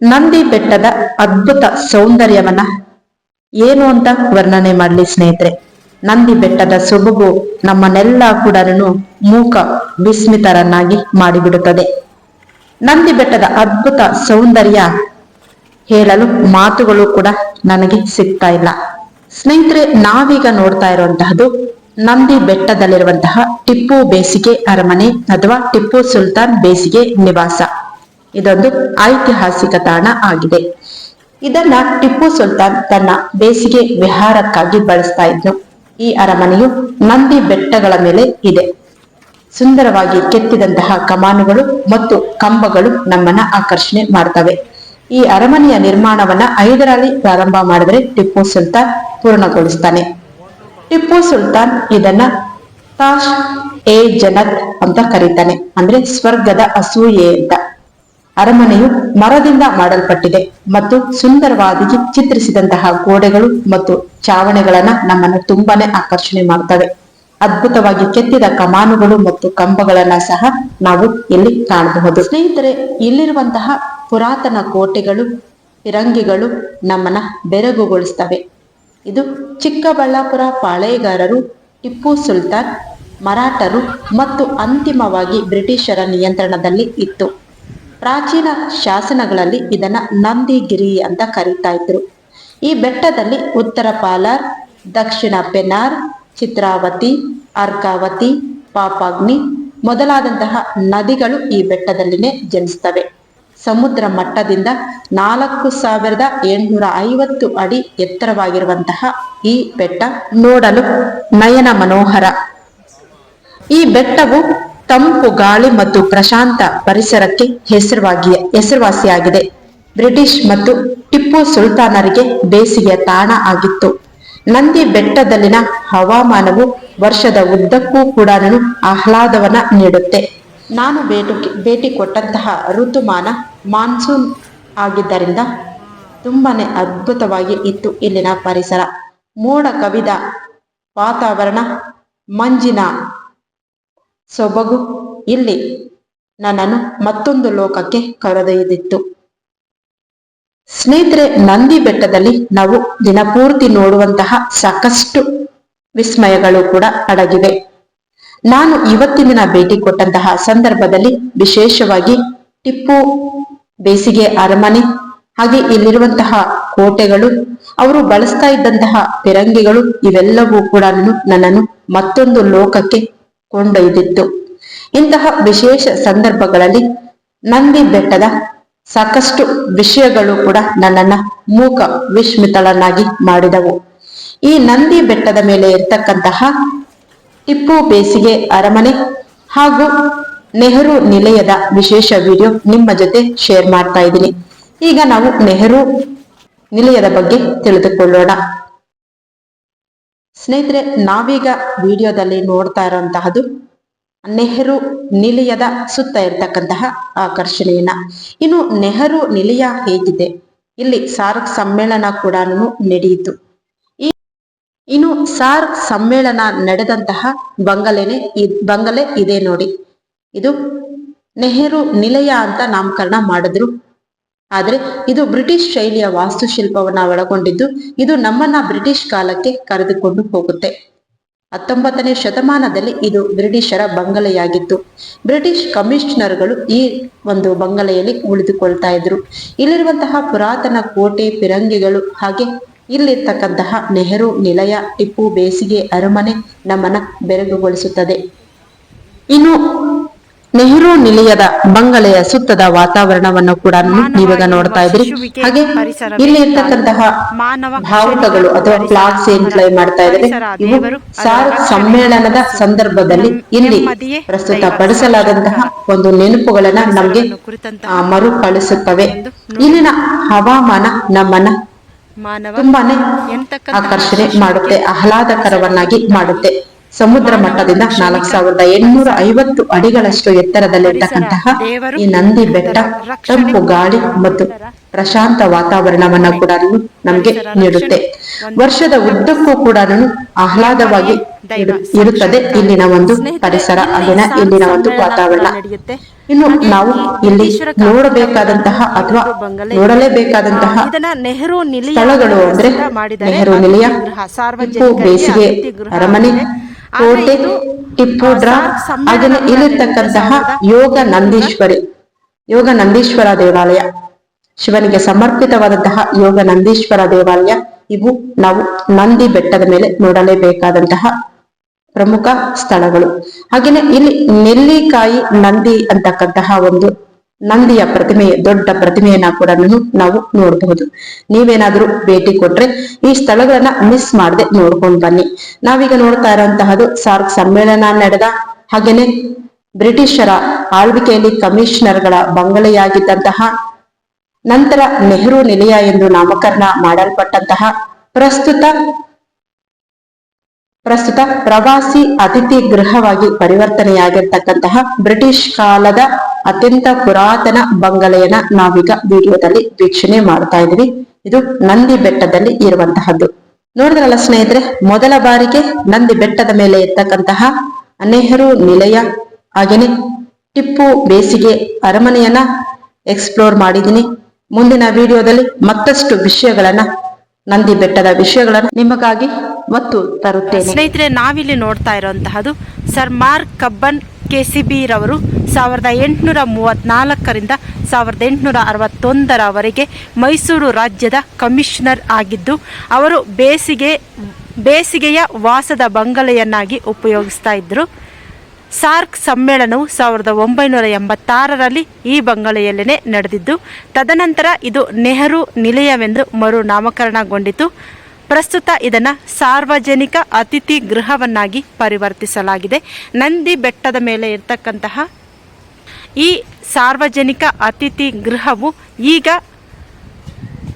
ನಂದಿ ಬೆಟ್ಟದ ಅದ್ಭುತ ಸೌಂದರ್ಯವನ್ನ ಏನು ಅಂತ ವರ್ಣನೆ ಮಾಡ್ಲಿ ಸ್ನೇಹಿತರೆ. ನಂದಿ ಬೆಟ್ಟದ ಸೊಬಗು ನಮ್ಮನ್ನೆಲ್ಲ ಕೂಡ ಮೂಕ ವಿಸ್ಮಿತರನ್ನಾಗಿ ಮಾಡಿಬಿಡುತ್ತದೆ. ನಂದಿ ಬೆಟ್ಟದ ಅದ್ಭುತ ಸೌಂದರ್ಯ ಹೇಳಲು ಮಾತುಗಳು ಕೂಡ ನನಗೆ ಸಿಗ್ತಾ ಇಲ್ಲ. ಸ್ನೇಹಿತರೆ, ನಾವೀಗ ನೋಡ್ತಾ ಇರುವಂತಹದ್ದು ನಂದಿ ಬೆಟ್ಟದಲ್ಲಿರುವಂತಹ ಟಿಪ್ಪು ಬೇಸಿಗೆ ಅರಮನೆ ಅಥವಾ ಟಿಪ್ಪು ಸುಲ್ತಾನ್ ಬೇಸಿಗೆ ನಿವಾಸ. ಇದೊಂದು ಐತಿಹಾಸಿಕ ತಾಣ ಆಗಿದೆ. ಇದನ್ನ ಟಿಪ್ಪು ಸುಲ್ತಾನ್ ತನ್ನ ಬೇಸಿಗೆ ವಿಹಾರಕ್ಕಾಗಿ ಬಳಸ್ತಾ ಇದ್ನು ಈ ಅರಮನೆಯು ನಂದಿ ಬೆಟ್ಟಗಳ ಮೇಲೆ ಇದೆ. ಸುಂದರವಾಗಿ ಕೆತ್ತಿದಂತಹ ಕಮಾನುಗಳು ಮತ್ತು ಕಂಬಗಳು ನಮ್ಮನ್ನ ಆಕರ್ಷಣೆ ಮಾಡ್ತವೆ. ಈ ಅರಮನೆಯ ನಿರ್ಮಾಣವನ್ನ ಐದರಲ್ಲಿ ಪ್ರಾರಂಭ ಮಾಡಿದರೆ ಟಿಪ್ಪು ಸುಲ್ತಾನ್ ಪೂರ್ಣಗೊಳಿಸ್ತಾನೆ. ಟಿಪ್ಪು ಸುಲ್ತಾನ್ ಇದನ್ನ ತಾಶ್ ಎ ಜನತ್ ಅಂತ ಕರೀತಾನೆ. ಅಂದ್ರೆ ಸ್ವರ್ಗದ ಅಸೂಯೆ ಅಂತ. ಅರಮನೆಯು ಮರದಿಂದ ಮಾಡಲ್ಪಟ್ಟಿದೆ ಮತ್ತು ಸುಂದರವಾಗಿ ಚಿತ್ರಿಸಿದಂತಹ ಗೋಡೆಗಳು ಮತ್ತು ಚಾವಣಿಗಳನ್ನ ನಮ್ಮನ್ನು ತುಂಬಾನೇ ಆಕರ್ಷಣೆ ಮಾಡ್ತವೆ. ಅದ್ಭುತವಾಗಿ ಕೆತ್ತಿದ ಕಮಾನುಗಳು ಮತ್ತು ಕಂಬಗಳನ್ನ ಸಹ ನಾವು ಇಲ್ಲಿ ಕಾಣಬಹುದು. ಸ್ನೇಹಿತರೆ, ಇಲ್ಲಿರುವಂತಹ ಪುರಾತನ ಕೋಟೆಗಳು ಫಿರಂಗಿಗಳು ನಮ್ಮನ್ನ ಬೆರಗುಗೊಳಿಸ್ತವೆ. ಇದು ಚಿಕ್ಕಬಳ್ಳಾಪುರ ಪಾಳೇಗಾರರು ಟಿಪ್ಪು ಸುಲ್ತಾನ್, ಮರಾಠರು ಮತ್ತು ಅಂತಿಮವಾಗಿ ಬ್ರಿಟಿಷರ ನಿಯಂತ್ರಣದಲ್ಲಿ ಇತ್ತು. ಪ್ರಾಚೀನ ಶಾಸನಗಳಲ್ಲಿ ಇದನ್ನ ನಂದಿಗಿರಿ ಅಂತ ಕರೀತಾ ಇದ್ರು. ಈ ಬೆಟ್ಟದಲ್ಲಿ ಉತ್ತರ ಪಾಲಾರ್, ದಕ್ಷಿಣ ಪೆನಾರ್ ಚಿತ್ರಾವತಿ, ಅರ್ಕಾವತಿ, ಪಾಪಾಗ್ನಿ ಮೊದಲಾದಂತಹ ನದಿಗಳು ಈ ಬೆಟ್ಟದಲ್ಲಿನೇ ಜನಿಸ್ತವೆ. ಸಮುದ್ರ ಮಟ್ಟದಿಂದ ನಾಲ್ಕು ಸಾವಿರದ ಎಂಟುನೂರ ಐವತ್ತು ಅಡಿ ಎತ್ತರವಾಗಿರುವಂತಹ ಈ ಬೆಟ್ಟ ನೋಡಲು ನಯನ ಮನೋಹರ. ಈ ಬೆಟ್ಟವು ತಂಪು, ಗಾಳಿ ಮತ್ತು ಪ್ರಶಾಂತ ಪರಿಸರಕ್ಕೆ ಹೆಸರುವಾಗಿ, ಹೆಸರುವಾಸಿಯಾಗಿದೆ. ಬ್ರಿಟಿಷ್ ಮತ್ತು ಟಿಪ್ಪು ಸುಲ್ತಾನರಿಗೆ ಬೇಸಿಗೆಯ ತಾಣ ಆಗಿತ್ತು. ನಂದಿ ಬೆಟ್ಟದಲ್ಲಿನ ಹವಾಮಾನವು ವರ್ಷದ ಉದ್ದಕ್ಕೂ ಕೂಡ ಆಹ್ಲಾದವನ್ನ ನೀಡುತ್ತೆ. ನಾನು ಭೇಟಿ ಭೇಟಿ ಕೊಟ್ಟಂತಹ ಋತುಮಾನ ಮಾನ್ಸೂನ್ ಆಗಿದ್ದರಿಂದ ತುಂಬಾನೇ ಅದ್ಭುತವಾಗಿ ಇತ್ತು ಇಲ್ಲಿನ ಪರಿಸರ. ಮೋಡ ಕವಿದ ವಾತಾವರಣ, ಮಂಜಿನ ಸೊಬಗು. ಇಲ್ಲಿ ನನ್ನನ್ನು ಮತ್ತೊಂದು ಲೋಕಕ್ಕೆ ಕರೆದೊಯ್ದಿತ್ತು. ಸ್ನೇಹಿತರೆ, ನಂದಿ ಬೆಟ್ಟದಲ್ಲಿ ನಾವು ದಿನಪೂರ್ತಿ ನೋಡುವಂತಹ ಸಾಕಷ್ಟು ವಿಸ್ಮಯಗಳು ಕೂಡ ಅಡಗಿವೆ. ನಾನು ಇವತ್ತಿನ ದಿನ ಭೇಟಿ ಕೊಟ್ಟಂತಹ ಸಂದರ್ಭದಲ್ಲಿ ವಿಶೇಷವಾಗಿ ಟಿಪ್ಪು ಬೇಸಿಗೆ ಅರಮನೆ, ಹಾಗೆ ಇಲ್ಲಿರುವಂತಹ ಕೋಟೆಗಳು, ಅವರು ಬಳಸ್ತಾ ಇದ್ದಂತಹ ಫಿರಂಗಿಗಳು ಇವೆಲ್ಲವೂ ಕೂಡ ನನ್ನನ್ನು ಮತ್ತೊಂದು ಲೋಕಕ್ಕೆ ಕೊಂಡೊಯ್ದಿತ್ತು. ಇಂತಹ ವಿಶೇಷ ಸಂದರ್ಭಗಳಲ್ಲಿ ನಂದಿ ಬೆಟ್ಟದ ಸಾಕಷ್ಟು ವಿಷಯಗಳು ಕೂಡ ನನ್ನನ್ನ ಮೂಕ ವಿಸ್ಮಿತಳನ್ನಾಗಿ ಮಾಡಿದವು. ಈ ನಂದಿ ಬೆಟ್ಟದ ಮೇಲೆ ಇರ್ತಕ್ಕಂತಹ ಟಿಪ್ಪು ಬೇಸಿಗೆ ಅರಮನೆ ಹಾಗೂ ನೆಹರು ನಿಲಯದ ವಿಶೇಷ ವಿಡಿಯೋ ನಿಮ್ಮ ಜೊತೆ ಶೇರ್ ಮಾಡ್ತಾ ಇದ್ದೀನಿ. ಈಗ ನಾವು ನೆಹರು ನಿಲಯದ ಬಗ್ಗೆ ತಿಳಿದುಕೊಳ್ಳೋಣ. ಸ್ನೇಹಿತರೆ, ನಾವೀಗ ವಿಡಿಯೋದಲ್ಲಿ ನೋಡ್ತಾ ಇರುವಂತಹದ್ದು ನೆಹರು ನಿಲಯದ ಸುತ್ತ ಇರತಕ್ಕಂತಹ ಆಕರ್ಷಣೆಯನ್ನ. ಇನ್ನು ನೆಹರು ನಿಲಯ ಹೇಗಿದೆ? ಇಲ್ಲಿ ಸಾರ್ಕ್ ಸಮ್ಮೇಳನ ಕೂಡ ನಡೆಯಿತು. ಇನ್ನು ಸಾರ್ಕ್ ಸಮ್ಮೇಳನ ನಡೆದಂತಹ ಬಂಗಲೆನೆ ಬಂಗಲೆ ಇದೆ ನೋಡಿ. ಇದು ನೆಹರು ನಿಲಯ ಅಂತ ನಾಮಕರಣ ಮಾಡಿದ್ರು. ಆದ್ರೆ ಇದು ಬ್ರಿಟಿಷ್ ಶೈಲಿಯ ವಾಸ್ತುಶಿಲ್ಪವನ್ನ ಒಳಗೊಂಡಿದ್ದು, ಇದು ನಮ್ಮನ್ನ ಬ್ರಿಟಿಷ್ ಕಾಲಕ್ಕೆ ಕರೆದುಕೊಂಡು ಹೋಗುತ್ತೆ. ಹತ್ತೊಂಬತ್ತನೇ ಶತಮಾನದಲ್ಲಿ ಇದು ಬ್ರಿಟಿಷರ ಬಂಗಲೆಯಾಗಿತ್ತು. ಬ್ರಿಟಿಷ್ ಕಮಿಷನರ್ಗಳು ಈ ಒಂದು ಬಂಗಲೆಯಲ್ಲಿ ಉಳಿದುಕೊಳ್ತಾ ಇದ್ರು. ಇಲ್ಲಿರುವಂತಹ ಪುರಾತನ ಕೋಟೆ ಫಿರಂಗಿಗಳು ಹಾಗೆ ಇಲ್ಲಿರ್ತಕ್ಕಂತಹ ನೆಹರು ನಿಲಯ, ಟಿಪ್ಪು ಬೇಸಿಗೆ ಅರಮನೆ ನಮ್ಮನ್ನ ಬೆರಗುಗೊಳಿಸುತ್ತದೆ. ಇನ್ನು ನೆಹರು ನಿಲಯದ ಬಂಗಲೆಯ ಸುತ್ತದ ವಾತಾವರಣವನ್ನು ಕೂಡ ನೀವಾಗ ನೋಡ್ತಾ ಇದ್ರಿ ಹಾಗೆ ಇಲ್ಲಿ ಇರ್ತಕ್ಕಂತಹ ಭಾವುಟಗಳು ಅಥವಾ ಫ್ಲಾಗ್ಸ್ ಏನ್ ಮಾಡ್ತಾ ಇದ್ರೆ ಇವು ಸಾರ್ ಸಮ್ಮೇಳನದ ಸಂದರ್ಭದಲ್ಲಿ ಇಲ್ಲಿ ಪ್ರಸ್ತುತ ಪಡಿಸಲಾದಂತಹ ಒಂದು ನೆನಪುಗಳನ್ನ ನಮ್ಗೆ ಮರುಕಳಿಸುತ್ತವೆ ಇಲ್ಲಿನ ಹವಾಮಾನ ನಮ್ಮನ್ನ ತುಂಬಾನೇ ಆಕರ್ಷಣೆ ಮಾಡುತ್ತೆ ಆಹ್ಲಾದಕರವನ್ನಾಗಿ ಮಾಡುತ್ತೆ. ಸಮುದ್ರ ಮಟ್ಟದಿಂದ ನಾಲ್ಕು ಸಾವಿರದ ಎಂಟುನೂರ ಐವತ್ತು ಅಡಿಗಳಷ್ಟು ಎತ್ತರದಲ್ಲಿರ್ತಕ್ಕಂತಹ ಈ ನಂದಿ ಬೆಟ್ಟ ತಂಪು ಗಾಳಿ ಮತ್ತು ಪ್ರಶಾಂತ ವಾತಾವರಣವನ್ನ ಕೂಡ ನಮ್ಗೆ ನೀಡುತ್ತೆ. ವರ್ಷದ ಉದ್ದಕ್ಕೂ ಕೂಡ ಆಹ್ಲಾದವಾಗಿ ಇರುತ್ತದೆ. ಇಲ್ಲಿನ ಒಂದು ಪರಿಸರ ಅಲ್ಲಿನ ಇಲ್ಲಿನ ಒಂದು ವಾತಾವರಣ. ಇನ್ನು ನಾವು ಇಲ್ಲಿ ನೋಡಬೇಕಾದಂತಹ ಅಥವಾ ನೋಡಲೇಬೇಕಾದಂತಹ ನೆಹರು ನಿಲಯ ಸ್ಥಳಗಳು ಅಂದ್ರೆ ನೆಹರು ನಿಲಯ. ಬೇಸಿಗೆ ಅರಮನೆ ಕೋಟೆ ಇದು, ಟಿಪ್ಪು ಡ್ರಾ ಅದನ್ನು ಇಲ್ಲಿರ್ತಕ್ಕಂತಹ ಯೋಗ ನಂದೀಶ್ವರಿ ಯೋಗ ನಂದೀಶ್ವರ ದೇವಾಲಯ. ಶಿವನಿಗೆ ಸಮರ್ಪಿತವಾದಂತಹ ಯೋಗ ನಂದೀಶ್ವರ ದೇವಾಲಯ. ಇವು ನಾವು ನಂದಿ ಬೆಟ್ಟದ ಮೇಲೆ ನೋಡಲೇಬೇಕಾದಂತಹ ಪ್ರಮುಖ ಸ್ಥಳಗಳು. ಹಾಗೇನೆ ಇಲ್ಲಿ ನೆಲ್ಲಿಕಾಯಿ ನಂದಿ ಅಂತಕ್ಕಂತಹ ಒಂದು ನಂದಿಯ ಪ್ರತಿಮೆ ದೊಡ್ಡ ಪ್ರತಿಮೆಯನ್ನ ಕೂಡ ನಾವು ನೋಡಬಹುದು. ನೀವೇನಾದ್ರೂ ಭೇಟಿ ಕೊಟ್ರೆ ಈ ಸ್ಥಳಗಳನ್ನ ಮಿಸ್ ಮಾಡದೆ ನೋಡ್ಕೊಂಡು ಬನ್ನಿ. ನಾವೀಗ ನೋಡ್ತಾ ಇರೋಂತಹದ್ದು ಸಾರ್ಕ್ ಸಮ್ಮೇಳನ ನಡೆದ ಹಾಗೇನೆ ಬ್ರಿಟಿಷರ ಆಳ್ವಿಕೆಯಲ್ಲಿ ಕಮಿಷನರ್ಗಳ ಬಂಗಲೆಯಾಗಿದ್ದಂತಹ ನಂತರ ನೆಹರು ನಿಲಯ ಎಂದು ನಾಮಕರಣ ಮಾಡಲ್ಪಟ್ಟಂತಹ ಪ್ರಸ್ತುತ ಪ್ರಸ್ತುತ ಪ್ರವಾಸಿ ಅತಿಥಿ ಗೃಹವಾಗಿ ಪರಿವರ್ತನೆಯಾಗಿರ್ತಕ್ಕಂತಹ ಬ್ರಿಟಿಷ್ ಕಾಲದ ಅತ್ಯಂತ ಪುರಾತನ ಬಂಗಲೆಯನ್ನ ನಾವೀಗ ವಿಡಿಯೋದಲ್ಲಿ ವೀಕ್ಷಣೆ ಮಾಡ್ತಾ ಇದೀವಿ ಇದು ನಂದಿ ಬೆಟ್ಟದಲ್ಲಿ ಇರುವಂತಹದ್ದು. ನೋಡಿದ್ರಲ್ಲ ಸ್ನೇಹಿತರೆ, ಮೊದಲ ಬಾರಿಗೆ ನಂದಿ ಬೆಟ್ಟದ ಮೇಲೆ ಇರ್ತಕ್ಕಂತಹ ನೆಹರು ನಿಲಯ, ಹಾಗೇನೆ ಟಿಪ್ಪು ಬೇಸಿಗೆ ಅರಮನೆಯನ್ನ ಎಕ್ಸ್ಪ್ಲೋರ್ ಮಾಡಿದ್ದೀನಿ. ಮುಂದಿನ ವಿಡಿಯೋದಲ್ಲಿ ಮತ್ತಷ್ಟು ವಿಷಯಗಳನ್ನ, ನಂದಿ ಬೆಟ್ಟದ ವಿಷಯಗಳನ್ನ ನಿಮಗಾಗಿ ಒತ್ತು ತರುತ್ತೇನೆ. ಸ್ನೇಹಿತರೆ, ನಾವಿಲ್ಲಿ ನೋಡ್ತಾ ಇರುವಂತಹದ್ದು sir Mark Cubbon K C B ರವರು ಸಾವಿರದ ಎಂಟುನೂರ ಮೂವತ್ನಾಲ್ಕರಿಂದ ಸಾವಿರದ ಎಂಟುನೂರ ಅರವತ್ತೊಂದರವರೆಗೆ ಮೈಸೂರು ರಾಜ್ಯದ ಕಮಿಷನರ್ ಆಗಿದ್ದು, ಅವರು ಬೇಸಿಗೆ, ಬೇಸಿಗೆಯ ವಾಸದ ಬಂಗಲೆಯನ್ನಾಗಿ ಉಪಯೋಗಿಸ್ತಾ ಇದ್ದರು. ಸಾರ್ಕ್ ಸಮ್ಮೇಳನವು ಸಾವಿರದ ಒಂಬೈನೂರ ಎಂಬತ್ತಾರರಲ್ಲಿ ಈ ಬಂಗಲೆಯಲ್ಲೇ ನಡೆದಿದ್ದು, ತದನಂತರ ಇದು ನೆಹರು ನಿಲಯವೆಂದು ಮರು ನಾಮಕರಣಗೊಂಡಿತು ಪ್ರಸ್ತುತ ಇದನ್ನು ಸಾರ್ವಜನಿಕ ಅತಿಥಿ ಗೃಹವನ್ನಾಗಿ ಪರಿವರ್ತಿಸಲಾಗಿದೆ. ನಂದಿ ಬೆಟ್ಟದ ಮೇಲೆ ಇರತಕ್ಕಂತಹ ಈ ಸಾರ್ವಜನಿಕ ಅತಿಥಿ ಗೃಹವು ಈಗ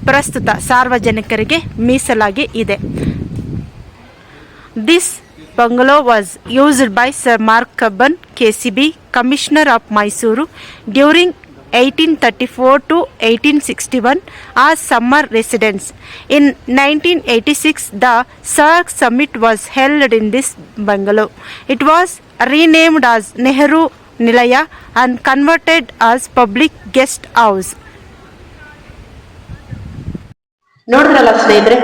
ಪ್ರಸ್ತುತ ಸಾರ್ವಜನಿಕರಿಗೆ ಮೀಸಲಾಗಿ ಇದೆ. This bungalow was used by sir This bungalow was commissioner of Mysuru Mark eighteen thirty four to eighteen sixty one a summer residence in nineteen eighty six the SAARC summit was held in this Bengaluru it was renamed as Nehru Nilaya and converted as public guest house ನೋಡಿದ್ರಲ್ಲ ಸ್ನೇಹಿತರೆ,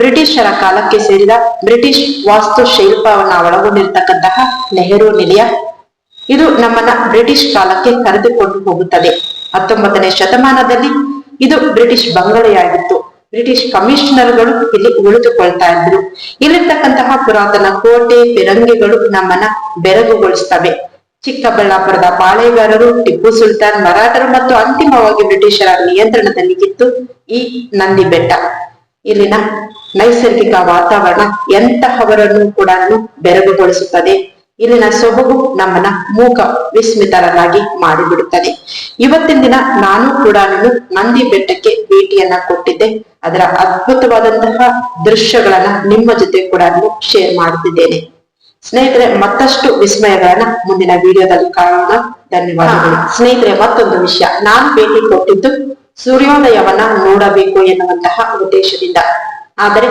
ಬ್ರಿಟಿಷರ ಕಾಲಕ್ಕೆ ಸೇರಿದ British ವಾಸ್ತು ಒಳಗೊಂಡಿರ್ತಕ್ಕಂತಹ ಒಳಗೊಂಡಿರತಕ್ಕಂತಹ ನೆಹರು ನಿಲಯ. ಇದು ನಮ್ಮನ್ನ British ಕಾಲಕ್ಕೆ ಕರೆದುಕೊಂಡು ಹೋಗುತ್ತದೆ. ಹತ್ತೊಂಬತ್ತನೇ ಶತಮಾನದಲ್ಲಿ ಇದು ಬ್ರಿಟಿಷ್ ಬಂಗಲೆಯಾಗಿತ್ತು. ಬ್ರಿಟಿಷ್ ಕಮಿಷನರ್ಗಳು ಇಲ್ಲಿ ಉಳಿದುಕೊಳ್ತಾ ಇದ್ರು. ಇಲ್ಲಿರ್ತಕ್ಕಂತಹ ಪುರಾತನ ಕೋಟೆ ಫಿರಂಗಿಗಳು ನಮ್ಮನ್ನ ಬೆರಗುಗೊಳಿಸ್ತವೆ. ಚಿಕ್ಕಬಳ್ಳಾಪುರದ ಪಾಳೆಗಾರರು, ಟಿಪ್ಪು ಸುಲ್ತಾನ್ ಮರಾಠರು ಮತ್ತು ಅಂತಿಮವಾಗಿ ಬ್ರಿಟಿಷರ ನಿಯಂತ್ರಣದಲ್ಲಿ ಇತ್ತು ಈ ನಂದಿ ಬೆಟ್ಟ. ಇಲ್ಲಿನ ನೈಸರ್ಗಿಕ ವಾತಾವರಣ ಎಂತಹವರನ್ನು ಕೂಡ ಬೆರಗುಗೊಳಿಸುತ್ತದೆ. ಇಲ್ಲಿನ ಸೊಬಗು ನಮ್ಮನ್ನ ಮೂಕ ವಿಸ್ಮಿತರನ್ನಾಗಿ ಮಾಡಿಬಿಡುತ್ತದೆ. ಇವತ್ತಿನ ದಿನ ನಾನು ಕೂಡ ನಂದಿ ಬೆಟ್ಟಕ್ಕೆ ಭೇಟಿಯನ್ನ ಕೊಟ್ಟಿದ್ದೆ. ಅದರ ಅದ್ಭುತವಾದಂತಹ ದೃಶ್ಯಗಳನ್ನ ನಿಮ್ಮ ಜೊತೆ ಕೂಡ ಶೇರ್ ಮಾಡುತ್ತಿದ್ದೇನೆ. ಸ್ನೇಹಿತರೆ ಮತ್ತಷ್ಟು ವಿಸ್ಮಯಗಳನ್ನ ಮುಂದಿನ ವಿಡಿಯೋದಲ್ಲಿ ಕಾಣೋಣ. ಧನ್ಯವಾದಗಳು. ಸ್ನೇಹಿತರೆ ಮತ್ತೊಂದು ವಿಷಯ. ನಾನು ಭೇಟಿ ಕೊಟ್ಟಿದ್ದು ಸೂರ್ಯೋದಯವನ್ನ ನೋಡಬೇಕು ಎನ್ನುವಂತಹ ಉದ್ದೇಶದಿಂದ. ಆದರೆ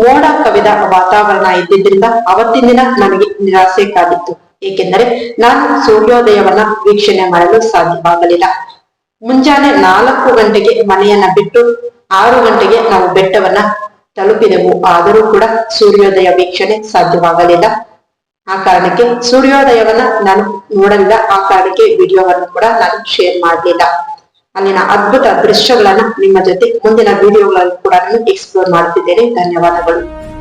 ಮೋಡ ಕವಿದ ವಾತಾವರಣ ಇದ್ದಿದ್ದರಿಂದ ಅವತ್ತಿನ ದಿನ ನನಗೆ ನಿರಾಸೆ ಕಾದಿತ್ತು. ಏಕೆಂದರೆ ನಾನು ಸೂರ್ಯೋದಯವನ್ನ ವೀಕ್ಷಣೆ ಮಾಡಲು ಸಾಧ್ಯವಾಗಲಿಲ್ಲ. ಮುಂಜಾನೆ ನಾಲ್ಕು ಗಂಟೆಗೆ ಮನೆಯನ್ನ ಬಿಟ್ಟು ಆರು ಗಂಟೆಗೆ ನಾವು ಬೆಟ್ಟವನ್ನ ತಲುಪಿದೆವು. ಆದರೂ ಕೂಡ ಸೂರ್ಯೋದಯ ವೀಕ್ಷಣೆ ಸಾಧ್ಯವಾಗಲಿಲ್ಲ. ಆ ಕಾರಣಕ್ಕೆ ಸೂರ್ಯೋದಯವನ್ನ ನಾನು ನೋಡಲಿಲ್ಲ. ಆ ಕಾರಣಕ್ಕೆ ವಿಡಿಯೋವನ್ನು ಕೂಡ ನಾನು ಶೇರ್ ಮಾಡಲಿಲ್ಲ. ಅಲ್ಲಿನ ಅದ್ಭುತ ದೃಶ್ಯಗಳನ್ನ ನಿಮ್ಮ ಜೊತೆ ಮುಂದಿನ ವಿಡಿಯೋಗಳಲ್ಲಿ ಕೂಡ ಎಕ್ಸ್ಪ್ಲೋರ್ ಮಾಡುತ್ತಿದ್ದೇನೆ. ಧನ್ಯವಾದಗಳು.